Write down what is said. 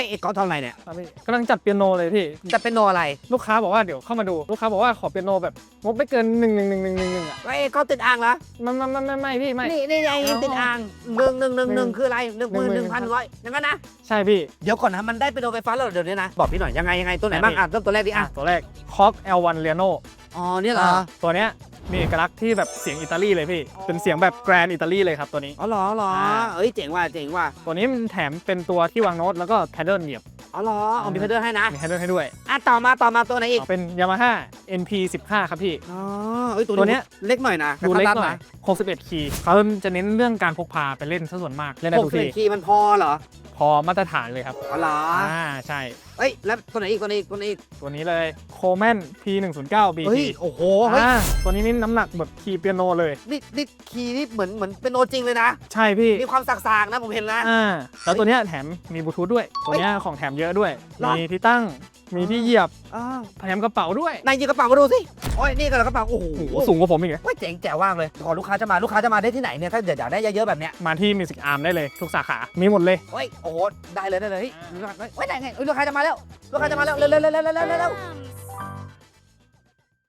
อ้ไอ้ก๊อฟทำอะไรเนี่ยครับพี่กำลังจัดเปียโนเลยพี่จะเป็นโนอะไรลูกค้าบอกว่าเดี๋ยวเข้ามาดูลูกค้าบอกว่าขอเปียโนแบบงบไม่เกินหนึ่งหนึ่งหนึ่งหนึ่งหนึ่งหนึ่งอะไอ้ก๊อฟติดอ่างเหรอไม่ไม่ไม่ไม่ไม่พี่ไม่ นี่นี่ไอ้ติดอ่างหนึ่งหนึ่งหนึ่งหนึ่งคืออะไรหนึ่งหมื่นหหนึ่นึ่งงหมื่พันนร้อยอย่างนั้นนะใช่พี่เดี๋ยวก่อนนะมันได้เป็นโนไฟฟ้าแล้วเหรอเดี๋ยวนี้นะบอกพี่หน่อยยังไงยังไงตัวไหนได้บ้างพี่อะเริ่มตัวแรกดิอะอะตัวแรก Cork L1 Liano อ๋อเนี่ยเหรอ ตัวเนี้ย มีเอกลักษณ์ที่แบบเสียงอิตาลีเลยพี่ เป็นเสียงแบบแกรนอิตาลีเลยครับตัวนี้ อ๋อเหรอเหรออ่า เอ้ยเจ๋งว่ะเจ๋งว่ะตัวนี้มันแถมเป็นตัวที่วางโน้ตแล้วก็แพดเดิลเหยียบ อ๋อเหรอเอามีเพดเดอร์ให้นะมีแพดเดิลให้ด้วย อะต่อมาต่อมาตัวไหนอีกเป็น Yamaha NP 15ครับพี่ อ๋อเอ้ยตัวตัวเนี้ย เล็กหน่อยนะดูเล็กระทัดหน่อย61คีย์เขาจะเน้นเรื่องการพกพาไปเล่นซะส่วนมากเล่นนะได้หทุกกสิทีบคีย์มันพอเหรอพ อมาตรฐานเลยครับอ๋อเหรออ่าใช่ เอ้ยแล้วตัวไหนอีกตัวไหนอีกตัวไหนอีกตัวนี้เลย Coleman P109 BT เฮ้ยโอ้โหเฮ้ยอ่าตัวนี้นี่น้ำหนักแบบคีย์เปียโนเลย นี่นี่คีย์นี่เหมือนเหมือนเป็นโนจริงเลยนะ ใช่พี่ มีความสากๆนะผมเห็นนะ อ่าแล้วตัวเนี้ยแถมมีบลูทูธด้วย ตัวเนี้ยของแถมเยอะด้วย หรอ มีที่ตั้ง มีที่เหยียบอ่าแถมกระเป๋าด้วยนายหยิบกระเป๋ามาดูสิโอ้ยนี่ก็กระเป๋าโอ้โหโอ้โหสูงกว่าผมอีกอะว่าเจ๋งแจ๋วมากเลยขอลูกค้าจะมาลูกค้าจะมาได้ที่ไหนเนี่ยถ้าเดี๋ยวอยากได้เยอะๆแบบเนี้ยมาที่ Music Arm ได้เลยทุกสาขา มีหมดเลย โอ้ยโอ้โหได้เลยได้เลยเฮ้ยเฮ้ยได้ไงเฮ้ยลูกค้าจะมาแล้วลูกค้าจะมาแล้วเร็วเร็วเร็วเร็วเร็วเร็ว